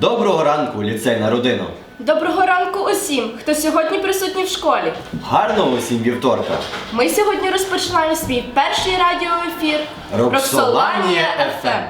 Доброго ранку, ліцейна родина! Доброго ранку усім, хто сьогодні присутній в школі. Гарного усім вівторка! Ми сьогодні розпочинаємо свій перший радіоефір Роксоланія FM.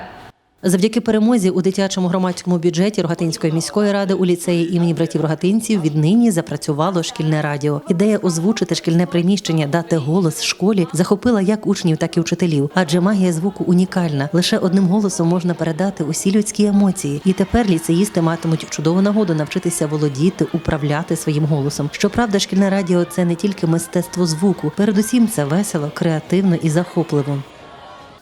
Завдяки перемозі у дитячому громадському бюджеті Рогатинської міської ради у ліцеї імені братів Рогатинців віднині запрацювало шкільне радіо. Ідея озвучити шкільне приміщення, дати голос школі захопила як учнів, так і вчителів. Адже магія звуку унікальна. Лише одним голосом можна передати усі людські емоції. І тепер ліцеїсти матимуть чудову нагоду навчитися володіти, управляти своїм голосом. Щоправда, шкільне радіо це не тільки мистецтво звуку, передусім це весело, креативно і захопливо.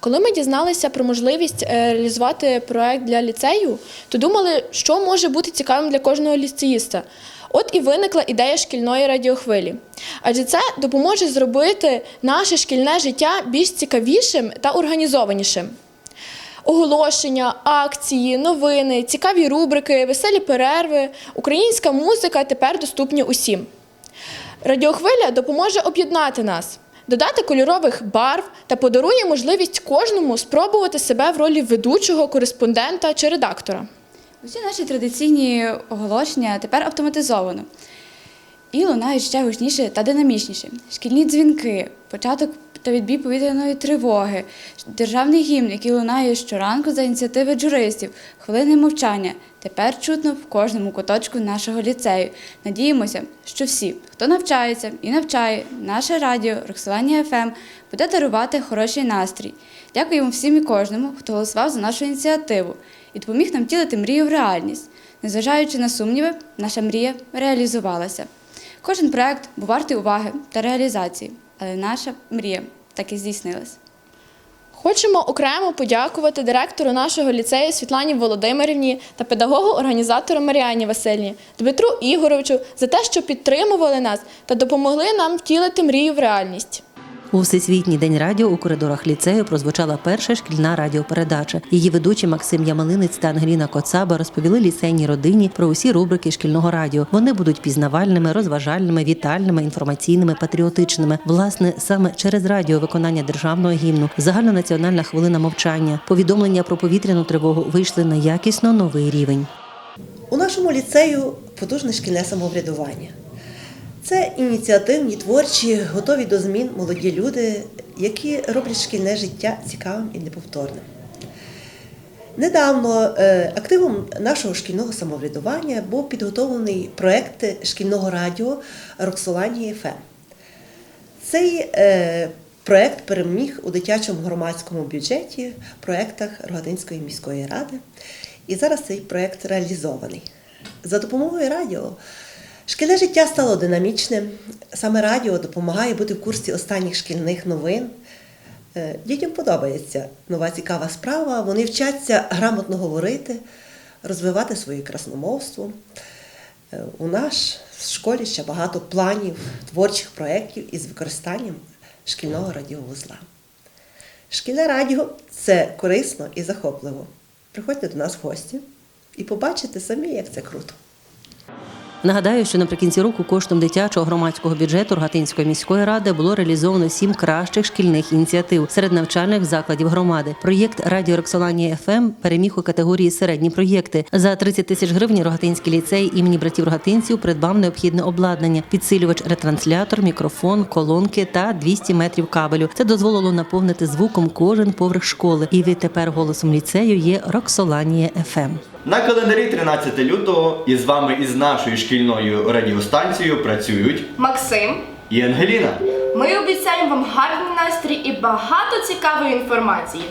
Коли ми дізналися про можливість е, реалізувати проект для ліцею, то думали, що може бути цікавим для кожного ліцеїста. От і виникла ідея шкільної радіохвилі. Адже це допоможе зробити наше шкільне життя більш цікавішим та організованішим. Оголошення, акції, новини, цікаві рубрики, веселі перерви, українська музика тепер доступні усім. Радіохвиля допоможе об'єднати нас, додати кольорових барв та подарує можливість кожному спробувати себе в ролі ведучого, кореспондента чи редактора. Усі наші традиційні оголошення тепер автоматизовано і лунають ще гучніше та динамічніше. Шкільні дзвінки, початок та відбій повітряної тривоги, державний гімн, який лунає щоранку за ініціативи джуристів, хвилини мовчання. Тепер чутно в кожному куточку нашого ліцею. Надіємося, що всі, хто навчається і навчає, наше радіо Роксоланія ФМ буде дарувати хороший настрій. Дякуємо всім і кожному, хто голосував за нашу ініціативу і допоміг нам втілити мрію в реальність. Незважаючи на сумніви, наша мрія реалізувалася. Кожен проект був вартий уваги та реалізації, наша мрія так і здійснилась. Хочемо окремо подякувати директору нашого ліцею Світлані Володимирівні та педагогу-організатору Маріані Васильні, Дмитру Ігоровичу за те, що підтримували нас та допомогли нам втілити мрію в реальність. У всесвітній день радіо у коридорах ліцею прозвучала перша шкільна радіопередача. Її ведучі Максим Ямалинець та Ангеліна Коцаба розповіли ліцейній родині про усі рубрики шкільного радіо. Вони будуть пізнавальними, розважальними, вітальними, інформаційними, патріотичними. Власне, саме через радіо виконання державного гімну, загальнонаціональна хвилина мовчання, повідомлення про повітряну тривогу вийшли на якісно новий рівень. У нашому ліцею потужне шкільне самоврядування. Це ініціативні, творчі, готові до змін молоді люди, які роблять шкільне життя цікавим і неповторним. Недавно е, активом нашого шкільного самоврядування був підготовлений проєкт шкільного радіо Роксоланії ФМ. Цей е, проєкт переміг у дитячому громадському бюджеті в проєктах Рогатинської міської ради. І зараз цей проєкт реалізований. За допомогою радіо шкільне життя стало динамічним. Саме радіо допомагає бути в курсі останніх шкільних новин. Е, Дітям подобається нова цікава справа. Вони вчаться грамотно говорити, розвивати своє красномовство. Е, У нас в школі ще багато планів, творчих проєктів із використанням шкільного радіовузла. Шкільне радіо це корисно і захопливо. Приходьте до нас в гості і побачите самі, як це круто. Нагадаю, що наприкінці року коштом дитячого громадського бюджету Рогатинської міської ради було реалізовано сім кращих шкільних ініціатив серед навчальних закладів громади. Проєкт Радіо Роксоланія ФМ переміг у категорії середні проєкти. За 30 тисяч гривень Рогатинський ліцей імені братів Рогатинців придбав необхідне обладнання: підсилювач, ретранслятор, мікрофон, колонки та 200 метрів кабелю. Це дозволило наповнити звуком кожен поверх школи. І відтепер голосом ліцею є Роксоланія ФМ. На календарі 13 лютого і з вами із нашою шкільною радіостанцією працюють Максим. і Ангеліна. Ми обіцяємо вам гарний настрій і багато цікавої інформації.